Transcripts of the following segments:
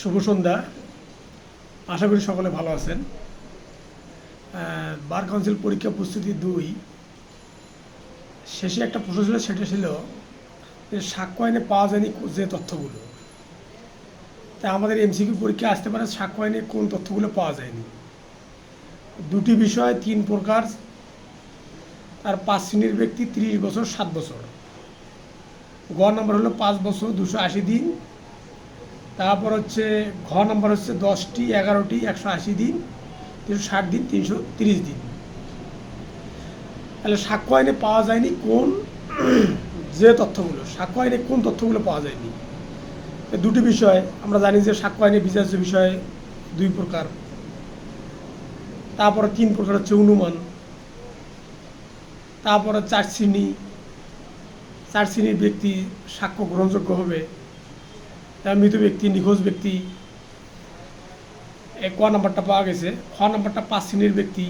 শুভ সন্ধ্যা। আশা করি সকলে ভালো আছেন। বার কাউন্সিল পরীক্ষা প্রস্তুতি দুই। শেষে একটা প্রশ্ন ছিল, সেটা ছিল যে সাক্ষ্য আইনে পাওয়া যায়নি যে তথ্যগুলো। তা আমাদের এমসিকিউ পরীক্ষা আসতে পারে সাক্ষ্য আইনে কোন তথ্যগুলো পাওয়া যায়নি। দুটি বিষয়, তিন প্রকার, আর পাঁচ শ্রেণির ব্যক্তি ত্রিশ বছর, সাত বছর। গ নম্বর হলো পাঁচ বছর, দুশো আশি দিন। তারপর হচ্ছে ঘ নম্বর হচ্ছে দশটি, এগারোটি, একশো আশি দিন, তিনশো ষাট দিন, তিনশো তিরিশ দিন। তাহলে সাক্ষ্য আইনে পাওয়া যায়নি কোন যে তথ্যগুলো, সাক্ষ্য আইনে কোন তথ্যগুলো পাওয়া যায়নি। দুটি বিষয়, আমরা জানি যে সাক্ষ্য আইনে বিচার্য বিষয় দুই প্রকার। তারপরে তিন প্রকার হচ্ছে অনুমান, তারপরে চার শ্রেণি, চার শ্রেণির ব্যক্তি সাক্ষ্য গ্রহণযোগ্য হবে। মৃত ব্যক্তি, নিখোঁজ ব্যক্তি এ ক নাম্বারটা পাওয়া গেছে। খ নাম্বারটা পাঁচ শ্রেণির ব্যক্তি,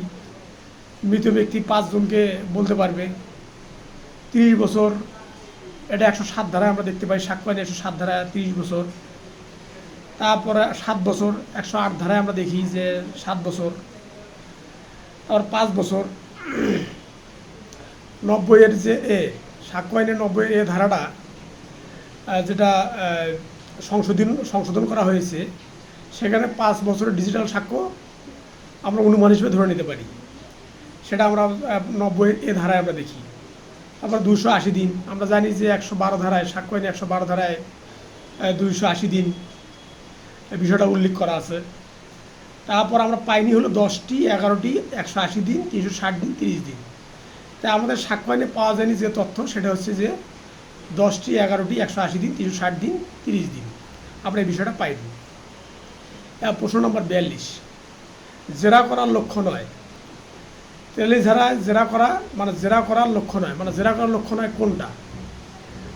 মৃত ব্যক্তি পাঁচজনকে বলতে পারবে। তিরিশ বছর, এটা একশো সাত ধারায় আমরা দেখতে পাই, সাক্ষ্য আইনে একশো সাত ধারায় তিরিশ বছর। তারপরে সাত বছর, একশো আট ধারায় আমরা দেখি যে সাত বছর। তারপর পাঁচ বছর নব্বইয়ের যে এ, সাক্ষ্য আইনের নব্বইয়ের এ ধারাটা যেটা সংশোধন সংশোধন করা হয়েছে, সেখানে পাঁচ বছরের ডিজিটাল সাক্ষ্য আমরা অনুমান হিসেবে ধরে নিতে পারি। সেটা আমরা নব্বই এ ধারায় আমরা দেখি। তারপর দুশো আশি দিন, আমরা জানি যে একশো বারো ধারায়, সাক্ষ্য আইনে একশো বারো ধারায় দুইশো আশি দিন বিষয়টা উল্লেখ করা আছে। তারপর আমরা পাইনি হলো দশটি, এগারোটি, একশো আশি দিন, তিনশো ষাট দিন, তিরিশ দিন। তাই আমাদের সাক্ষ্য আইনে পাওয়া যায়নি যে তথ্য, সেটা হচ্ছে যে দশটি, এগারোটি, একশো আশি দিন, তিনশো ষাট দিন, তিরিশ দিন। আমরা এই বিষয়টা এবার প্রশ্ন নম্বর বিয়াল্লিশ। জেরা করার লক্ষ্য নয়। তেলে ঝাড়া জেরা করা মানে জেরা করার লক্ষ্য নয় মানে জেরা করার লক্ষ্য নয় কোনটা?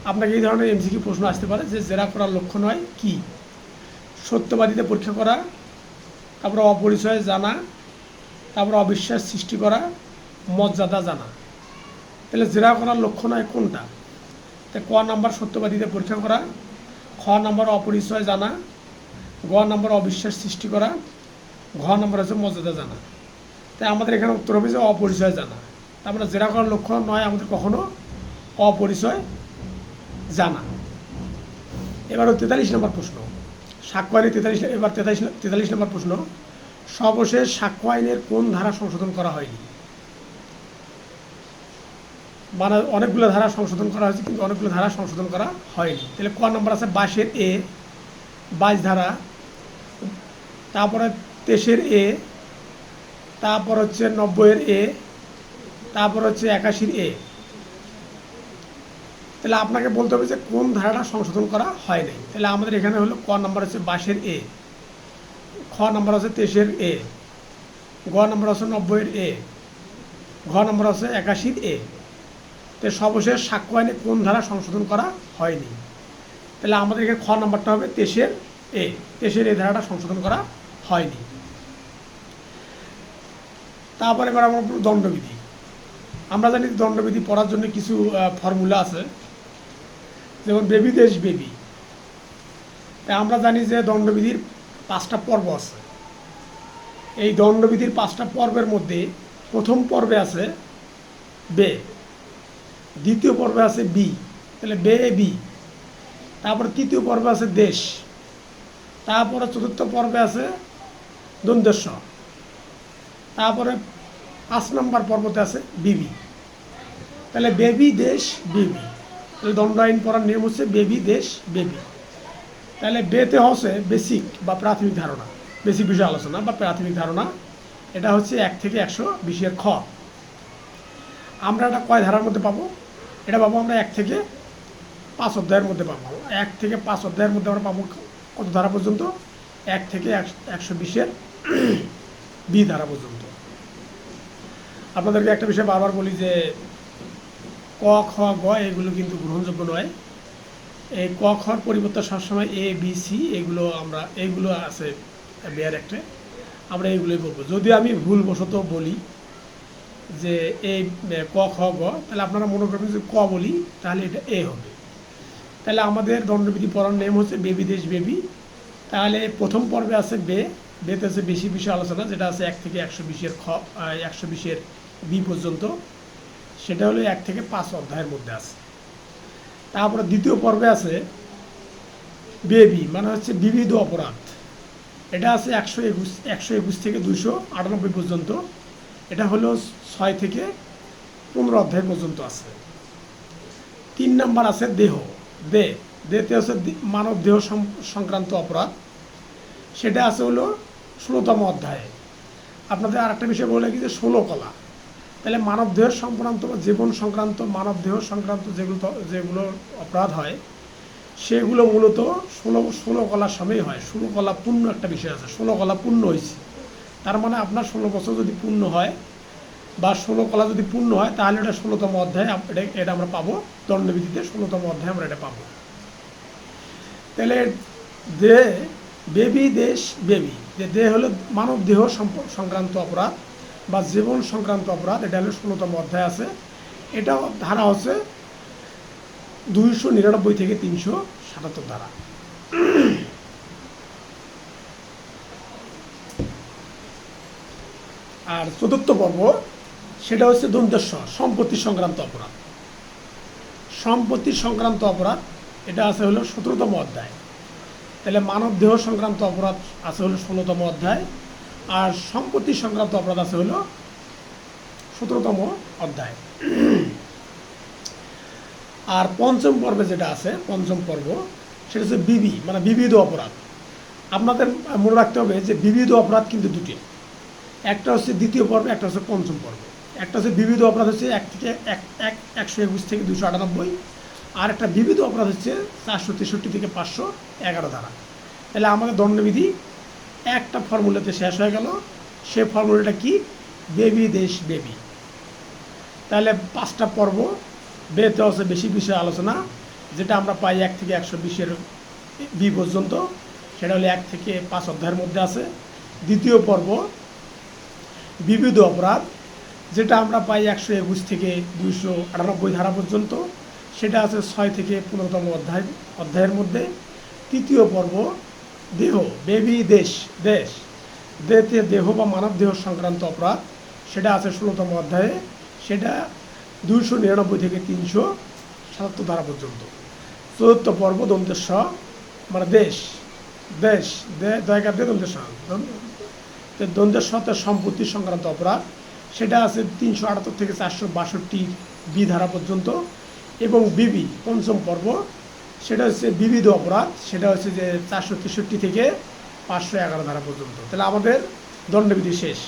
আপনাকে এই ধরনের এমসিকিউ প্রশ্ন আসতে পারে যে জেরা করার লক্ষ্য নয় কি? সত্যবাদীতে পরীক্ষা করা, তারপরে অপরিচয় জানা, তারপরে অবিশ্বাস সৃষ্টি করা, মর্যাদা জানা। তাহলে জেরা করার লক্ষ্য নয় কোনটা? ক নাম্বার সত্যবাদীতে পরীক্ষা করা, খ নাম্বার অপরিচয় জানা, গ নাম্বার অবিশ্বাস সৃষ্টি করা, ঘ নাম্বার হচ্ছে মর্যাদা জানা। তাই আমাদের এখানে উত্তর হবে যে অপরিচয় জানা। তার মানে জেরা করার লক্ষ্য নয়, আমাদের কখনো অপরিচয় জানা। এবার তেতাল্লিশ নম্বর প্রশ্ন। সাক্ষ্য আইনের তেতাল্লিশ, এবার তেতাল্লিশ তেতাল্লিশ নম্বর প্রশ্ন। সর্বশেষ সাক্ষ্য আইনের কোন ধারা সংশোধন করা হয়নি? মানে অনেকগুলো ধারা সংশোধন করা হয়েছে, কিন্তু অনেকগুলো ধারা সংশোধন করা হয়নি। তাহলে ক নম্বর আছে বাইশের এ, বাইশ ধারা। তারপরে তেইশের এ, তারপর হচ্ছে নব্বইয়ের এ, তারপর হচ্ছে একাশির এ। তাহলে আপনাকে বলতে হবে যে কোন ধারাটা সংশোধন করা হয় নাই তাহলে আমাদের এখানে হলো ক নম্বর হচ্ছে বাইশের এ, খ নম্বর হচ্ছে তেইশের এ, গ নম্বর হচ্ছে নব্বইয়ের এ, ঘ নম্বর হচ্ছে একাশির এ। তো সর্বশেষ সাক্ষ্য আইনে কোন ধারা সংশোধন করা হয়নি? তাহলে আমাদের এখানে খ নম্বরটা হবে তেইশের এ। তেইশের এই ধারাটা সংশোধন করা হয়নি। তারপরে এবার আমরা দণ্ডবিধি। আমরা জানি দণ্ডবিধি পড়ার জন্য কিছু ফর্মুলা আছে। যেমন বেবি দেশ বেবি। তাই আমরা জানি যে দণ্ডবিধির পাঁচটা পর্ব আছে। এই দণ্ডবিধির পাঁচটা পর্বের মধ্যে প্রথম পর্বে আছে বে। দ্বিতীয় পর্বে আছে বি তাহলে বে বি তারপরে তৃতীয় পর্বে আছে দেশ। তারপরে চতুর্থ পর্বে আছে দ্বন্দ্বেশ্ব তারপরে পাঁচ নম্বর পর্বতে আছে বিবি। তাহলে বেবি, দেশ, বেবি। তাহলে দণ্ড আইন পড়ার নিয়ম হচ্ছে বেবি, দেশ, বেবি। তাহলে বেতে হচ্ছে বেসিক বা প্রাথমিক ধারণা। বেসিক বিষয় আলোচনা বা প্রাথমিক ধারণা। এটা হচ্ছে এক থেকে একশো বিশের খ। আমরা এটা কয় ধারার মধ্যে পাবো? এটা পাবো আমরা এক থেকে পাঁচ অধ্যায়ের মধ্যে পাবো। এক থেকে পাঁচ অধ্যায়ের মধ্যে আমরা পাবো কত ধারা পর্যন্ত? এক থেকে একশো বিশের বি ধারা পর্যন্ত। আপনাদেরকে একটা বিষয় বারবার বলি যে, ক, খ, গ এগুলো কিন্তু গ্রহণযোগ্য নয়। এই ক খর পরিবর্তে সবসময় এ, বি, সি এগুলো আমরা এইগুলো আছে, বেয়ার একটা। আমরা এইগুলোই বলব। যদি আমি ভুলবশত বলি যে এই ক, খ, গ, তাহলে আপনারা মনে করবেন যে ক বলি, তাহলে এটা এ হবে। তাহলে আমাদের দণ্ডবিধি পড়ার নেম হচ্ছে বেবি দেশ বেবি তাহলে প্রথম পর্বে আছে বে, বেতে আছে বেশি বিষয় আলোচনা, যেটা আছে এক থেকে একশো বিশের খ একশো বিশের বি পর্যন্ত। সেটা হলো এক থেকে পাঁচ অধ্যায়ের মধ্যে আছে। তারপরে দ্বিতীয় পর্বে আছে বেবি মানে হচ্ছে বিবিধ অপরাধ। এটা আছে একশো একুশ একশো একুশ থেকে দুশো আটানব্বই পর্যন্ত। এটা হলো ছয় থেকে পনেরো অধ্যায় পর্যন্ত আছে। তিন নাম্বার আছে দেহ। দে দেতে দি- মানব দেহ সংক্রান্ত অপরাধ। সেটা আছে হলো ষোলোতম অধ্যায়ে। আপনাদের আর একটা বিষয় বলে কি যে ষোলো কলা। তাহলে মানব দেহ সংক্রান্ত বা জীবন সংক্রান্ত, মানব দেহ সংক্রান্ত যেগুলো যেগুলো অপরাধ হয়, সেগুলো মূলত ষোলো ষোলো কলার সময় হয়। ষোলো কলা পূর্ণ একটা বিষয় আছে। ষোলো কলা পূর্ণ হয়েছে তার মানে আপনার ষোলো বছর যদি পূর্ণ হয় বা ষোলো কলা যদি পূর্ণ হয়, তাহলে এটা ষোলোতম অধ্যায় এটা এটা আমরা পাবো। দণ্ডবিধিতে ষোলোতম অধ্যায় আমরা এটা পাবো। তাহলে দে, বেবি, দেশ, বেবি। যে দে হলো মানব দেহ সংক্রান্ত অপরাধ বা জীবন সংক্রান্ত অপরাধ। এটা হলো ষোলোতম অধ্যায় আছে। এটা ধারা হচ্ছে দুইশো নিরানব্বই থেকে তিনশো সাতাত্তর ধারা। আর চতুর্থ পর্ব, সেটা হচ্ছে দন্তেশ্ব সম্পত্তি সংক্রান্ত অপরাধ। সম্পত্তি সংক্রান্ত অপরাধ, এটা আছে হলো সতেরোতম অধ্যায়। তাহলে মানব দেহ সংক্রান্ত অপরাধ আছে হলো ষোলোতম অধ্যায়, আর সম্পত্তি সংক্রান্ত অপরাধ আছে হলো সতেরোতম অধ্যায়। আর পঞ্চম পর্বে যেটা আছে, পঞ্চম পর্ব, সেটা হচ্ছে বিবি মানে বিবিধ অপরাধ। আপনাদের মনে রাখতে হবে যে বিবিধ অপরাধ কিন্তু দুটি। একটা হচ্ছে দ্বিতীয় পর্ব, একটা হচ্ছে পঞ্চম পর্ব। একটা হচ্ছে বিবিধ অপরাধ হচ্ছে এক থেকে এক এক, একশো একুশ থেকে দুশো আটানব্বই, আর একটা বিবিধ অপরাধ হচ্ছে চারশো তেষট্টি থেকে পাঁচশো এগারো ধারা তাহলে আমাদের দণ্ডবিধি, একটা ফর্মুলাতে শেষ হয়ে গেল। সে ফর্মুলাটা কি? বেবি দেশ বেবি। তাহলে পাঁচটা পর্ব, বেতে হচ্ছে বেশি বিষয়ে আলোচনা, যেটা আমরা পাই এক থেকে একশো বিশের বি পর্যন্ত। সেটা হলো এক থেকে পাঁচ অধ্যায়ের মধ্যে আছে। দ্বিতীয় পর্ব বিবিধ অপরাধ, যেটা আমরা পাই একশো একুশ থেকে দুইশো আটানব্বই ধারা পর্যন্ত। সেটা আছে ছয় থেকে পনেরোতম অধ্যায়, অধ্যায়ের মধ্যে। তৃতীয় পর্ব, দেহ, বেবি, দেশ দেশ। দেতে দেহ বা মানব দেহ সংক্রান্ত অপরাধ, সেটা আছে ষোলোতম অধ্যায়ে। সেটা দুইশো নিরানব্বই থেকে তিনশো সাতাত্তর ধারা পর্যন্ত। চতুর্থ পর্ব দন্তেশ্ব মানে দেশ দেশ দয়কার দিয়ে দ্বন্দ্বের সাথে সম্পত্তি সংক্রান্ত অপরাধ, সেটা আছে তিনশো আটাত্তর থেকে চারশো বাষট্টি বি ধারা পর্যন্ত, এবং বিবি, পঞ্চম পর্ব, সেটা হচ্ছে বিবিধ অপরাধ, সেটা হচ্ছে যে চারশো তেষট্টি থেকে পাঁচশো এগারো ধারা পর্যন্ত। তাহলে আমাদের দণ্ডবিধি শেষ।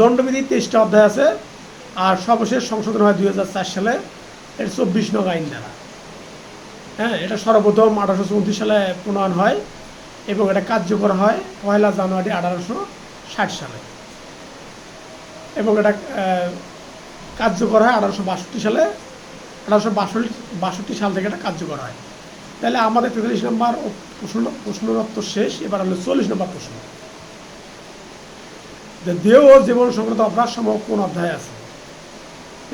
দণ্ডবিধি তেইশটা অধ্যায় আছে, আর সর্বশেষ সংশোধন হয় দুই হাজার চার সালে, এর চব্বিশ নং আইন দ্বারা। হ্যাঁ এটা সর্বপ্রথম আঠারোশো চৌত্রিশ সালে প্রণয়ন হয়। এবং এটা কার্যকর হয় পয়লা জানুয়ারি আঠারোশো ষাট সালে। এবং এটা কার্যকর হয় আঠারোশো বাষট্টি সালে। আঠারোশো বাষট্টি বাষট্টি সাল থেকে এটা কার্যকর হয়। তাহলে আমাদের তেতাল্লিশ নম্বর প্রশ্ন প্রশ্নোত্তর শেষ, এবার হলো চল্লিশ নম্বর প্রশ্ন। যে দেহ জীবন সংক্রান্ত অপরাধ সমূহ কোন অধ্যায় আছে?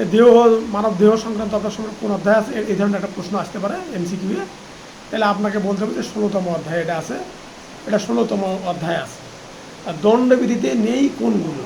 দেহ মানব দেহ সংক্রান্ত অপরাধ সমূহ কোন অধ্যায় আছে? এই- ধরনের একটা প্রশ্ন আসতে পারে এমসিকিউয়ে তাহলে আপনাকে বলতে হবে যে ষোলোতম অধ্যায় এটা আছে, এটা ষোলোতম অধ্যায় আছে। আর দণ্ডবিধিতে নেই কোনগুলো?